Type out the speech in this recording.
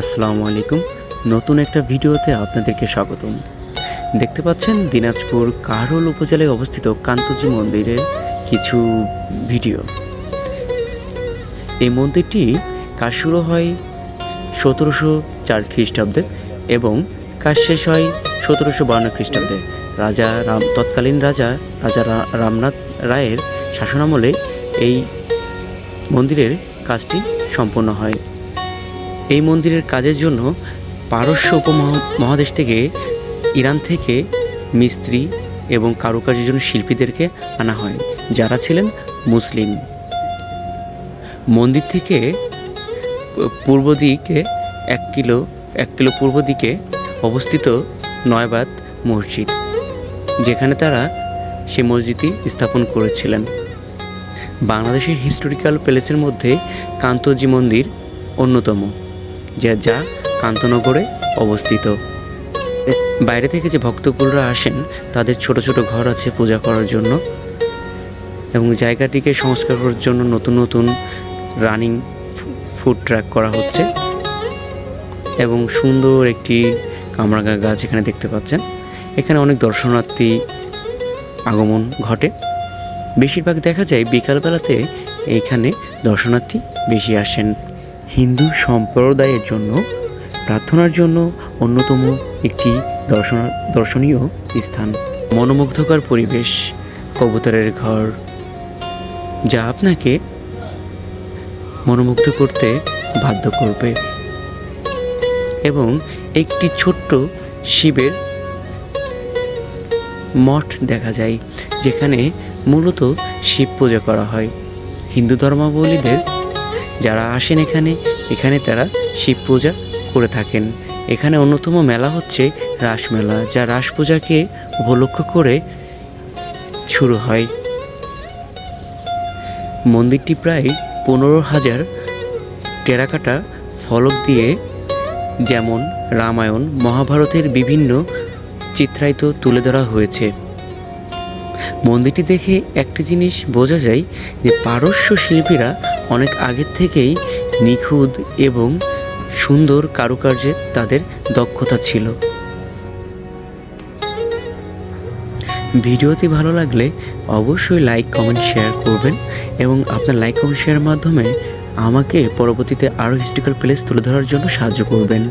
আসসালামু আলাইকুম। নতুন একটা ভিডিওতে আপনাদেরকে স্বাগতম। দেখতে পাচ্ছেন দিনাজপুর কারোল উপজেলায় অবস্থিত কান্তজি মন্দিরের কিছু ভিডিও। এই মন্দিরটি কাজ শুরু হয় সতেরোশো চার খ্রিস্টাব্দে এবং কাজ শেষ হয় সতেরোশো বান্ন খ্রিস্টাব্দে। রাজা রাম, তৎকালীন রাজা রাজা রামনাথ রায়ের শাসনামলে এই মন্দিরের কাজটি সম্পন্ন হয়। এই মন্দিরের কাজের জন্য পারস্য উপমহা- মহাদেশ থেকে ইরান থেকে মিস্ত্রি এবং কারুকার্যের জন্য শিল্পীদেরকে আনা হয়, যারা ছিলেন মুসলিম। মন্দির থেকে পূর্ব দিকে এক কিলো এক কিলো পূর্ব দিকে অবস্থিত নয়বাদ মসজিদ, যেখানে তারা সে মসজিদটি স্থাপন করেছিলেন। বাংলাদেশের হিস্টোরিক্যাল প্যালেসের মধ্যে কান্তজি মন্দির অন্যতম। যা কান্তনগরে অবস্থিত। বাইরে থেকে যে ভক্তকুলরা আসেন, তাদের ছোট ছোট ঘর আছে পূজা করার জন্য এবং জায়গাটিকে সংস্কার করার জন্য নতুন নতুন রানিং ফুড ট্র্যাক করা হচ্ছে এবং সুন্দর একটি কামরাঙা গাছ এখানে দেখতে পাচ্ছেন। এখানে অনেক দর্শনার্থী আগমন ঘটে। বেশিরভাগ দেখা যায় বিকালবেলাতে এইখানে দর্শনার্থী বেশি আসেন। হিন্দু সম্প্রদায়ের জন্য প্রার্থনার জন্য অন্যতম একটি দর্শন দর্শনীয় স্থান। মনোমুগ্ধকর পরিবেশ, কবুতরের ঘর, যা আপনাকে মনোমুগ্ধ করতে বাধ্য করবে এবং একটি ছোট্ট শিবের মঠ দেখা যায়, যেখানে মূলত শিব পূজা করা হয়। হিন্দু ধর্মাবলীদের যারা আসেন এখানে এখানে তারা শিব পূজা করে থাকেন। এখানে অন্যতম মেলা হচ্ছে রাস মেলা, যা রাস পূজাকে উপলক্ষ করে শুরু হয়। মন্দিরটি প্রায় পনেরো হাজার টেরাকাটা ফলক দিয়ে, যেমন রামায়ণ, মহাভারতের বিভিন্ন চিত্রায়িত তুলে ধরা হয়েছে। মন্দিরটি দেখে একটি জিনিস বোঝা যায় যে পারস্য শিল্পীরা অনেক আগের থেকেই নিখুঁত এবং সুন্দর কারুকার্যে তাদের দক্ষতা ছিল। ভিডিওটি ভালো লাগলে অবশ্যই লাইক, কমেন্ট, শেয়ার করবেন এবং আপনার লাইক, কমেন্ট, শেয়ারের মাধ্যমে আমাকে পরবর্তীতে আরও হিস্ট্রিক্যাল প্লেস তুলে ধরার জন্য সাহায্য করবেন।